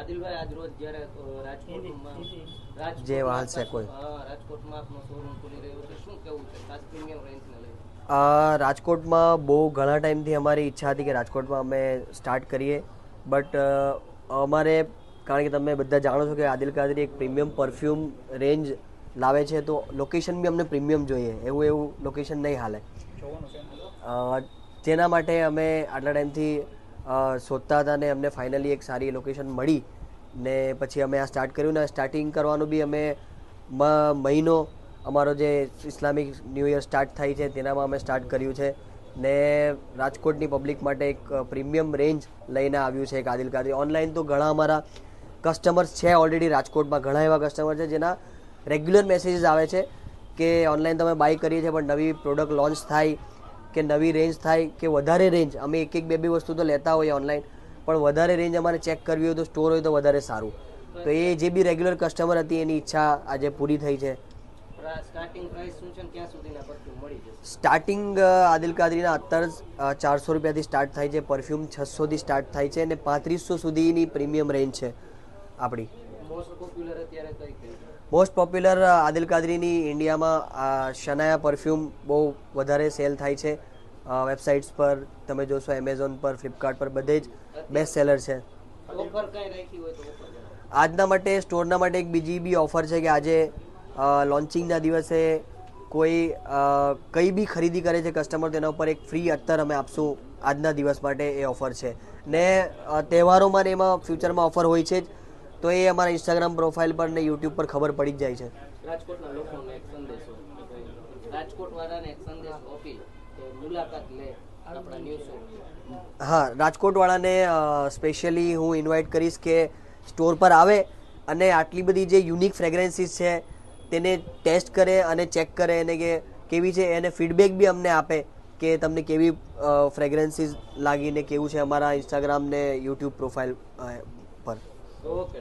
આદિલભાઈ આજ રોજ જ્યારે રાજકોટમાં રાજકોટમાં જે વાહન છે કોઈ. રાજકોટમાં આપનો શોરૂમ ખુલી રહ્યો છે. શું કેવું છે? ખાસ પ્રીમિયમ રેન્જને લઈને. રાજકોટમાં બહુ ઘણા ટાઈમથી અમારી ઈચ્છા હતી કે રાજકોટમાં અમે સ્ટાર્ટ કરીએ. બટ અમારે કારણ કે તમે બધા જાણો છો કે આદિલ કાદરી એક પ્રીમિયમ પરફ્યુમ રેન્જ લાવે છે તો લોકેશન બી અમને પ્રીમિયમ જોઈએ. એવું એવું લોકેશન નહીં હાલે. અ, જેના માટે અમે આટલા ટાઈમથી શોધતા હતા ને અમને ફાઇનલી એક સારી લોકેશન મળી ને પછી અમે આ સ્ટાર્ટ કર્યું ને સ્ટાર્ટિંગ કરવાનું બી અમે મહિનો અમારો જે ઇસ્લામિક ન્યૂ યર સ્ટાર્ટ થાય છે તેનામાં અમે સ્ટાર્ટ કર્યું છે ને રાજકોટની પબ્લિક માટે એક પ્રીમિયમ રેન્જ લઈને આવ્યું છે એક આદિલ કાદરી. ઓનલાઈન તો ઘણા અમારા કસ્ટમર્સ છે ઓલરેડી રાજકોટમાં, ઘણા એવા કસ્ટમર છે જેના રેગ્યુલર મેસેજીસ આવે છે કે ઓનલાઈન તમે બાય કરીએ છીએ પણ નવી પ્રોડક્ટ લોન્ચ થાય કે નવી રેન્જ થાય કે વધારે રેન્જ અમે એક એક બે બે વસ્તુ તો લેતા હોઈએ ઓનલાઈન પણ વધારે રેન્જ અમારે ચેક કરવી હોય તો સ્ટોર હોય તો વધારે સારું. તો એ જે બી રેગ્યુલર કસ્ટમર હતી એની ઈચ્છા આજે પૂરી થઈ છે. સ્ટાર્ટિંગ આદિલ કાદરીના અત્તર ચારસો રૂપિયાથી સ્ટાર્ટ થાય છે પરફ્યુમ છસોથી સ્ટાર્ટ થાય છે અને પાંત્રીસો સુધીની પ્રીમિયમ રેન્જ છે આપણી. મોસ્ટ પોપ્યુલર આદિલ કાદરીની ઇન્ડિયામાં શનાયા પરફ્યુમ બહુ વધારે સેલ થાય છે. વેબસાઇટ્સ પર તમે જોશો એમેઝોન પર ફ્લિપકાર્ટ પર બધે જ બેસ્ટ સેલર છે. આજના માટે સ્ટોરના માટે એક બીજી બી ઓફર છે કે આજે લોન્ચિંગના દિવસે કોઈ કઈ બી ખરીદી કરે છે કસ્ટમર તેના ઉપર એક ફ્રી અત્તર અમે આપશું આજના દિવસ માટે એ ઓફર છે. ને તહેવારોમાં ને એમાં ફ્યુચરમાં ઓફર હોય છે જ. તો એ અમારા ઇન્સ્ટાગ્રામ પ્રોફાઇલ પર ને યુટ્યુબ પર ખબર પડી જ જાય છે. રાજકોટના લોકોને એક સંદેશો કે ભાઈ રાજકોટ વાળાને એક સંદેશ અપીલ કે મુલાકાત લે આપણા ન્યૂ હા રાજકોટવાળાને સ્પેશિયલી હું ઇન્વાઇટ કરીશ કે સ્ટોર પર આવે અને આટલી બધી જે યુનિક ફ્રેગ્રન્સીસ છે તેને ટેસ્ટ કરે અને ચેક કરે અને કે કેવી છે એને ફીડબેક બી અમને આપે કે તમને કેવી ફ્રેગ્રન્સીસ લાગીને કેવું છે અમારા ઇન્સ્ટાગ્રામ ને યુટ્યુબ પ્રોફાઇલ પર. ઓકે